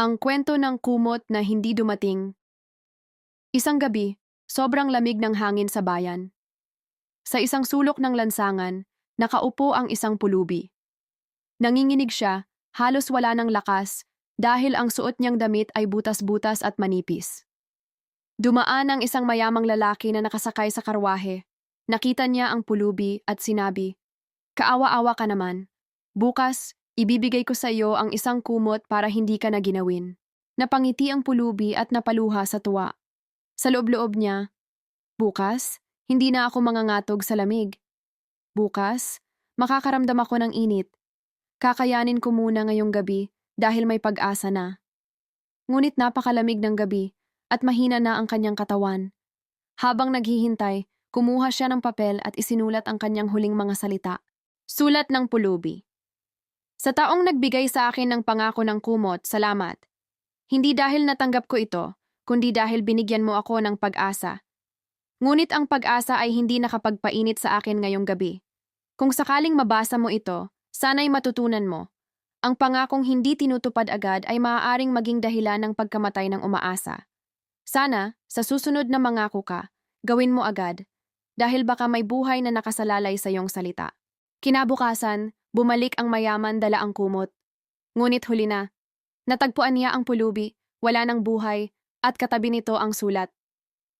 Ang kwento ng kumot na hindi dumating. Isang gabi, sobrang lamig ng hangin sa bayan. Sa isang sulok ng lansangan, nakaupo ang isang pulubi. Nanginginig siya, halos wala ng lakas, dahil ang suot niyang damit ay butas-butas at manipis. Dumaan ang isang mayamang lalaki na nakasakay sa karwahe. Nakita niya ang pulubi at sinabi, Kaawa-awa ka naman. Bukas, ibibigay ko sa iyo ang isang kumot para hindi ka na ginawin. Napangiti ang pulubi at napaluha sa tuwa. Sa loob-loob niya, Bukas, hindi na ako mangangatog sa lamig. Bukas, makakaramdam ako ng init. Kakayanin ko muna ngayong gabi dahil may pag-asa na. Ngunit napakalamig ng gabi at mahina na ang kanyang katawan. Habang naghihintay, kumuha siya ng papel at isinulat ang kanyang huling mga salita. Sulat ng pulubi. Sa taong nagbigay sa akin ng pangako ng kumot, salamat. Hindi dahil natanggap ko ito, kundi dahil binigyan mo ako ng pag-asa. Ngunit ang pag-asa ay hindi nakapagpainit sa akin ngayong gabi. Kung sakaling mabasa mo ito, sana'y matutunan mo. Ang pangakong hindi tinutupad agad ay maaaring maging dahilan ng pagkamatay ng umaasa. Sana, sa susunod na mangako ka, gawin mo agad, dahil baka may buhay na nakasalalay sa iyong salita. Kinabukasan, bumalik ang mayaman dala ang kumot. Ngunit huli na. Natagpuan niya ang pulubi, wala ng buhay, at katabi nito ang sulat.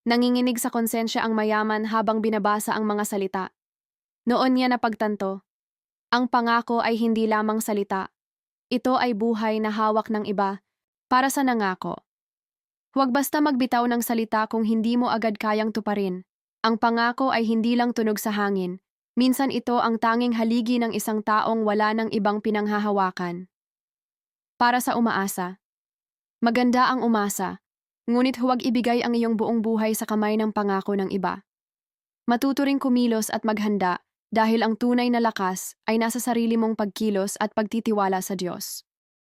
Nanginginig sa konsensya ang mayaman habang binabasa ang mga salita. Noon niya napagtanto, ang pangako ay hindi lamang salita. Ito ay buhay na hawak ng iba, para sa nangako. Huwag basta magbitaw ng salita kung hindi mo agad kayang tuparin. Ang pangako ay hindi lang tunog sa hangin. Minsan ito ang tanging haligi ng isang taong wala ng ibang pinanghahawakan. Para sa umaasa. Maganda ang umasa, ngunit huwag ibigay ang iyong buong buhay sa kamay ng pangako ng iba. Matuto kumilos at maghanda dahil ang tunay na lakas ay nasa sarili mong pagkilos at pagtitiwala sa Diyos.